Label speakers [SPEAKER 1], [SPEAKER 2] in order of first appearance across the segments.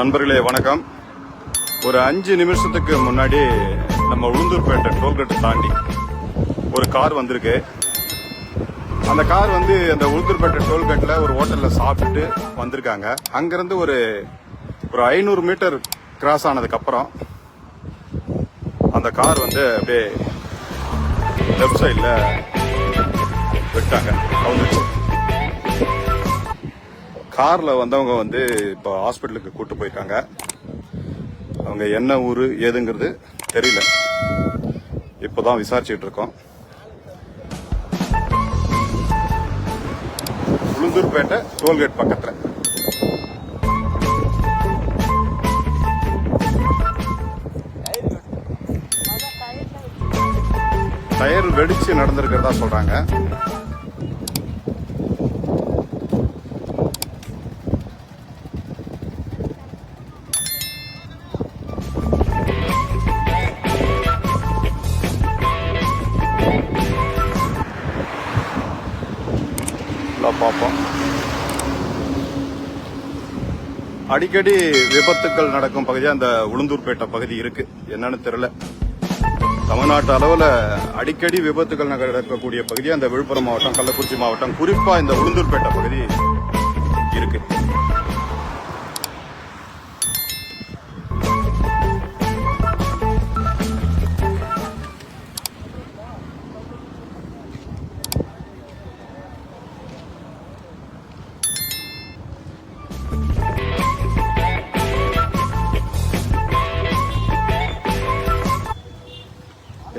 [SPEAKER 1] நண்பர்களே வணக்கம். ஒரு அஞ்சு நிமிஷத்துக்கு முன்னாடி நம்ம உளுந்தூர்பேட்டை டோல்கேட்டை தாண்டி ஒரு கார் வந்திருக்கு. அந்த கார் வந்து அந்த உளுந்தூர்பேட்டை டோல்கேட்டில் ஒரு ஹோட்டலில் சாப்பிட்டு வந்திருக்காங்க. அங்கேருந்து ஒரு ஒரு ஐநூறு மீட்டர் கிராஸ் ஆனதுக்கப்புறம் அந்த கார் வந்து அப்படியே லெஃப்ட் சைடில் விட்டாங்க. அவங்க கார்ல வந்தவங்க வந்து இப்போ ஹாஸ்பிட்டலுக்கு கூட்டு போயிருக்காங்க அவங்க என்ன ஊர் ஏதுங்கிறது தெரியல. இப்போதான் விசாரிச்சுட்டு இருக்கோம். உளுந்தூர்பேட்டை டோல்கேட் பக்கத்தில். டயர் வெடிச்சு நடந்திருக்கிறதா சொல்றாங்க. பார்ப்போம். அடிக்கடி விபத்துக்கள் நடக்கும் பகுதியாக அந்த உளுந்தூர்பேட்டை பகுதி இருக்கு. என்னன்னு தெரியல. தமிழ்நாட்டு அளவில் அடிக்கடி விபத்துகள் நடக்கக்கூடிய பகுதி அந்த விழுப்புரம் மாவட்டம் கள்ளக்குறிச்சி மாவட்டம் குறிப்பா இந்த உளுந்தூர்பேட்டை பகுதி இருக்கு.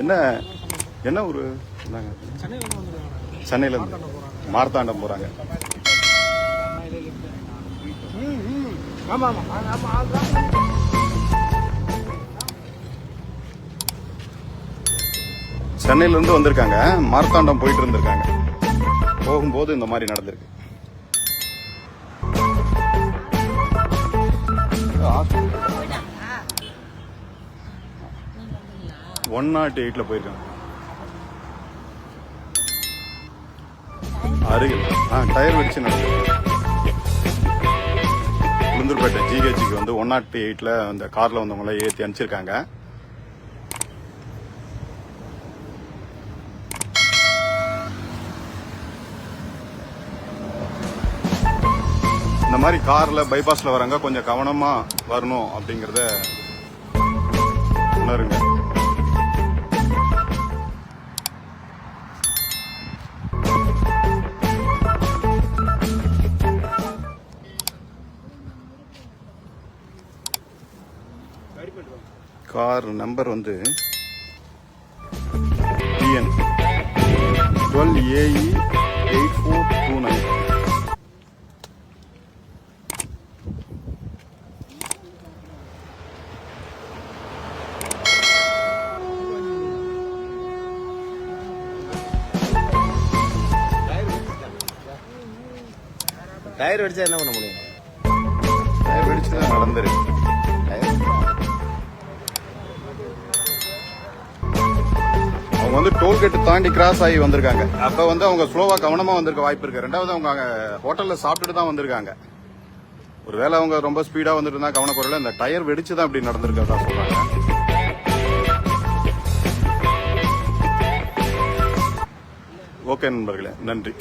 [SPEAKER 1] என்ன என்ன ஒரு சென்னையில இருந்து. மார்த்தாண்டம் போறாங்க.
[SPEAKER 2] ஆமா
[SPEAKER 1] சென்னையில இருந்து வந்திருக்காங்க. மார்த்தாண்டம் போயிட்டு இருந்திருக்காங்க. போகும்போது இந்த மாதிரி நடந்திருக்கு. ஒன் நாட் எயிட்டில் போயிருக்காங்க அருகில். ஆ டயர் வெடிச்சு நான் உளுந்தூர்பேட்டை ஜிஹெச்சுக்கு வந்து ஒன் நாட் எயிட்டில் அந்த காரில் வந்தவங்களாம் ஏற்றி அனுப்பிச்சிருக்காங்க. இந்த மாதிரி காரில் பைபாஸில் வராங்க கொஞ்சம் கவனமாக வரணும் அப்படிங்கிறத உணருங்க. கார் நம்பர் வந்து TN. Twelve AE eight four two nine.
[SPEAKER 2] Tyre வெடிச்சா என்ன பண்ண முடியும்?
[SPEAKER 1] டயர் வெடிச்சு தான் நடந்திருக்கு. அவங்க வந்து டோல்கேட் தாண்டி கிராஸ் ஆகி வந்திருக்காங்க. அப்ப வந்து அவங்க ஸ்லோவா கவனமா வந்திருக்க வாய்ப்பு இருக்கு. ரெண்டாவது அவங்க அங்க ஹோட்டல்ல சாப்பிட்டுட்டு தான் வந்திருக்காங்க. ஒருவேளை அவங்க ரொம்ப ஸ்பீடா வந்துட்டு இருந்தா கவனக்குறையில இந்த டயர் வெடிச்சு தான் அப்படி நடந்திருக்கிறதா சொல்றாங்க. ஓகே நண்பர்களே நன்றி.